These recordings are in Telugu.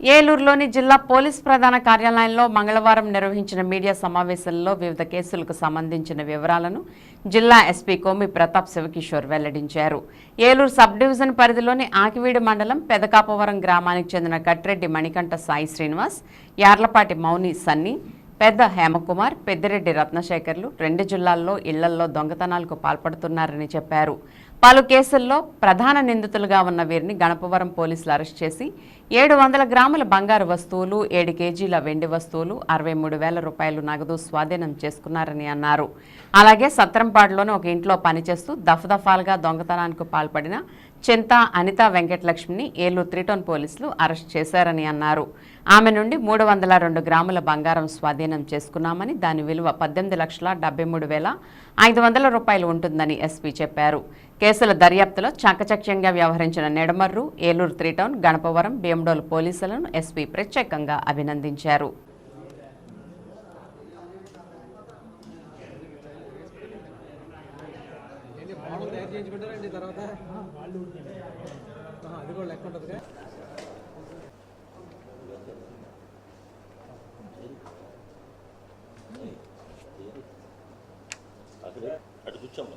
ఏలూరులోని జిల్లా పోలీస్ ప్రధాన కార్యాలయంలో మంగళవారం నిర్వహించిన మీడియా సమావేశంలో వివిధ కేసులకు సంబంధించిన వివరాలను జిల్లా ఎస్పీ కోమి ప్రతాప్ శివకిషోర్ వెల్లడించారు. ఏలూరు సబ్ డివిజన్ పరిధిలోని ఆకివీడి మండలం పెదకాపవరం గ్రామానికి చెందిన కట్రెడ్డి మణికంఠ సాయి శ్రీనివాస్ యార్లపాటి మౌని సన్ని పెద్ద హేమకుమార్ పెద్దిరెడ్డి రత్నశేఖర్లు రెండు జిల్లాల్లో ఇళ్ళల్లో దొంగతనాలకు పాల్పడుతున్నారని చెప్పారు. పలు కేసుల్లో ప్రధాన నిందితులుగా ఉన్న వీరిని గణపవరం పోలీసులు అరెస్ట్ చేసి ఏడు వందల గ్రాముల బంగారు వస్తువులు ఏడు కేజీల వెండి వస్తువులు అరవై మూడు వేల రూపాయలు నగదు స్వాధీనం చేసుకున్నారని అన్నారు. అలాగే సత్రంపాడులోని ఒక ఇంట్లో పనిచేస్తూ దఫదఫాలుగా దొంగతనానికి పాల్పడిన చింతా అనిత వెంకటలక్ష్మిని ఏలూరు త్రిటోన్ పోలీసులు అరెస్ట్ చేశారని అన్నారు. ఆమె నుండి మూడు వందల రెండు గ్రాముల బంగారం స్వాధీనం చేసుకున్నామని దాని విలువ పద్దెనిమిది లక్షల డెబ్బై మూడు వేల ఐదు వందల రూపాయలు ఉంటుందని ఎస్పీ చెప్పారు. కేసుల దర్యాప్తులో చాకచక్యంగా వ్యవహరించిన నెడమర్రు ఏలూరు త్రిటౌన్ గణపవరం భీమడోలు పోలీసులను ఎస్పీ ప్రత్యేకంగా అభినందించారు. చేయించుకుంటారండి తర్వాత. అది కూడా లెక్క ఉంటుంది అక్కడే అటు కూర్చోమ్మా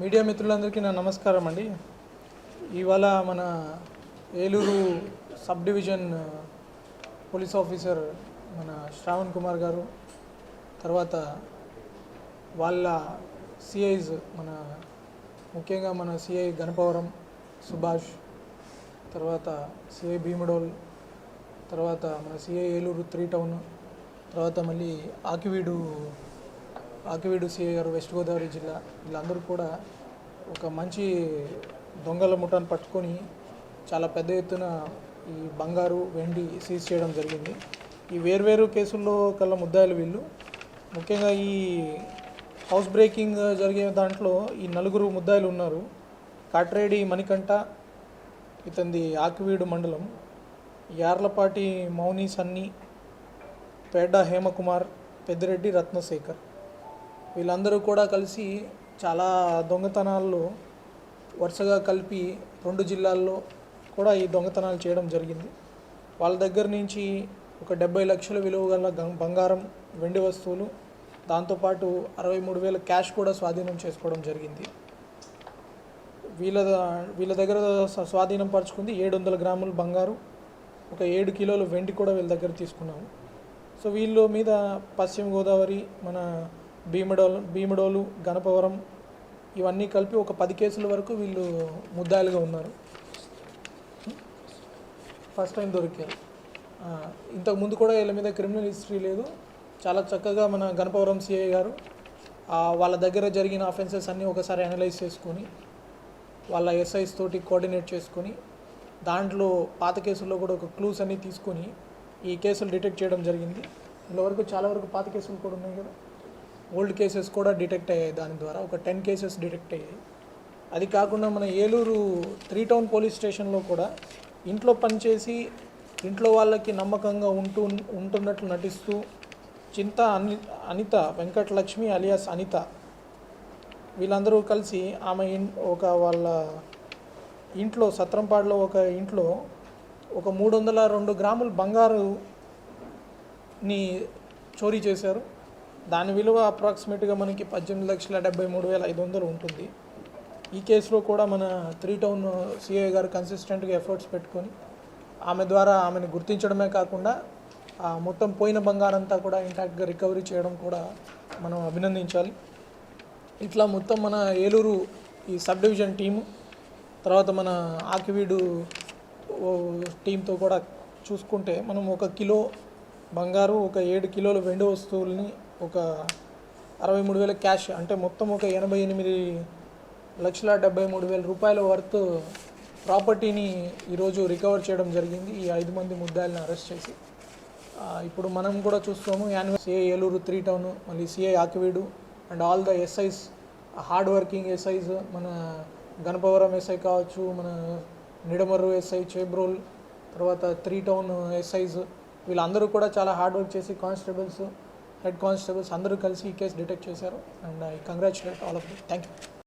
మీడియా మిత్రులందరికీ నా నమస్కారం అండి. ఇవాళ మన Eluru sub division police officer మన శ్రావణ్ కుమార్ గారు తర్వాత వాళ్ళ సిఐస్ మన ముఖ్యంగా మన సిఐ గణపవరం సుభాష్ తర్వాత సిఐ భీమడోల్ తర్వాత మన సిఐ ఏలూరు త్రీ టౌన్ తర్వాత మళ్ళీ ఆకివీడు ఆకివీడు సిఐ గారు వెస్ట్ గోదావరి జిల్లా వీళ్ళందరూ కూడా ఒక మంచి దొంగల ముఠాను పట్టుకొని చాలా పెద్ద ఎత్తున ఈ బంగారు వెండి సీజ్ చేయడం జరిగింది. ఈ వేర్వేరు కేసుల్లో కల్లా ముద్దాయిలు వీళ్ళు. ముఖ్యంగా ఈ హౌస్ బ్రేకింగ్ జరిగే దాంట్లో ఈ నలుగురు ముద్దాయిలు ఉన్నారు. కాట్రేడి మణికంఠ ఇతంది ఆకివీడు మండలం యార్లపాటి మౌని సన్ని పేడ హేమకుమార్ పెద్దిరెడ్డి రత్నశేఖర్. వీళ్ళందరూ కూడా కలిసి చాలా దొంగతనాల్లో వరుసగా కలిపి రెండు జిల్లాల్లో కూడా ఈ దొంగతనాలు చేయడం జరిగింది. వాళ్ళ దగ్గర నుంచి ఒక డెబ్బై లక్షల విలువ గల బంగారం వెండి వస్తువులు దాంతోపాటు అరవై మూడు వేల క్యాష్ కూడా స్వాధీనం చేసుకోవడం జరిగింది. వీళ్ళ వీళ్ళ దగ్గర స్వాధీనం పరుచుకుంది ఏడు వందల గ్రాముల బంగారు ఒక ఏడు కిలోల వెండి కూడా వీళ్ళ దగ్గర తీసుకున్నాము. సో వీళ్ళ మీద పశ్చిమ గోదావరి మన భీమడోలు భీమడోలు గణపవరం ఇవన్నీ కలిపి ఒక పది కేసుల వరకు వీళ్ళు ముద్దాయిలుగా ఉన్నారు. ఫస్ట్ టైం దొరికారు. ఇంతకు ముందు కూడా వీళ్ళ మీద క్రిమినల్ హిస్టరీ లేదు. చాలా చక్కగా మన గణపవరం సిఐ గారు వాళ్ళ దగ్గర జరిగిన అఫెన్సెస్ అన్నీ ఒకసారి అనలైజ్ చేసుకొని వాళ్ళ ఎస్ఐస్ తోటి కోఆర్డినేట్ చేసుకొని దాంట్లో పాత కేసుల్లో కూడా ఒక క్లూస్ అన్నీ తీసుకొని ఈ కేసులు డిటెక్ట్ చేయడం జరిగింది. ఇందులో వరకు చాలా వరకు పాత కేసులు కూడా ఉన్నాయి కదా. ఓల్డ్ కేసెస్ కూడా డిటెక్ట్ అయ్యాయి దాని ద్వారా. ఒక టెన్ కేసెస్ డిటెక్ట్ అయ్యాయి. అది కాకుండా మన ఏలూరు త్రీ టౌన్ పోలీస్ స్టేషన్లో కూడా ఇంట్లో పనిచేసి ఇంట్లో వాళ్ళకి నమ్మకంగా ఉంటూ ఉంటున్నట్లు నటిస్తూ చింత అని అనిత వెంకటలక్ష్మి అలియాస్ అనిత వీళ్ళందరూ కలిసి ఆమె ఒక వాళ్ళ ఇంట్లో సత్రంపాడులో ఒక ఇంట్లో ఒక మూడు వందల రెండు గ్రాముల బంగారుని చోరీ చేశారు. దాని విలువ అప్రాక్సిమేట్గా మనకి పద్దెనిమిది లక్షల డెబ్బై మూడు వేల ఐదు వందలు ఉంటుంది. ఈ కేసులో కూడా మన త్రీ టౌన్ సిఐ గారు కన్సిస్టెంట్గా ఎఫర్ట్స్ పెట్టుకొని ఆమె ద్వారా ఆమెను గుర్తించడమే కాకుండా మొత్తం పోయిన బంగారంతా కూడా ఇంటాక్ట్గా రికవరీ చేయడం కూడా మనం అభినందించాలి. ఇట్లా మొత్తం మన ఏలూరు ఈ సబ్ డివిజన్ టీము తర్వాత మన ఆకివీడు టీంతో కూడా చూసుకుంటే మనం ఒక కిలో బంగారు ఒక ఏడు కిలోల వెండి వస్తువుల్ని ఒక అరవై మూడు వేల క్యాష్ అంటే మొత్తం ఒక ఎనభై ఎనిమిది లక్షల డెబ్బై మూడు వేల రూపాయల వర్త్ ప్రాపర్టీని ఈరోజు రికవర్ చేయడం జరిగింది. ఈ ఐదు మంది ముద్దాయిల్ని అరెస్ట్ చేసి ఇప్పుడు మనం కూడా చూస్తాము annual CI Eluru three town మళ్ళీ CI Akividu and all the SIs hard working SIs మన గణపవరం ఎస్ఐ కావచ్చు మన నిడమర్రు ఎస్ఐ చేబ్రోల్ తర్వాత త్రీ టౌన్ ఎస్ఐస్ వీళ్ళందరూ కూడా చాలా హార్డ్ వర్క్ చేసి కానిస్టేబుల్స్ హెడ్ కానిస్టేబుల్స్ అందరూ కలిసి ఈ కేసు డిటెక్ట్ చేశారు. And I congratulate all of thank you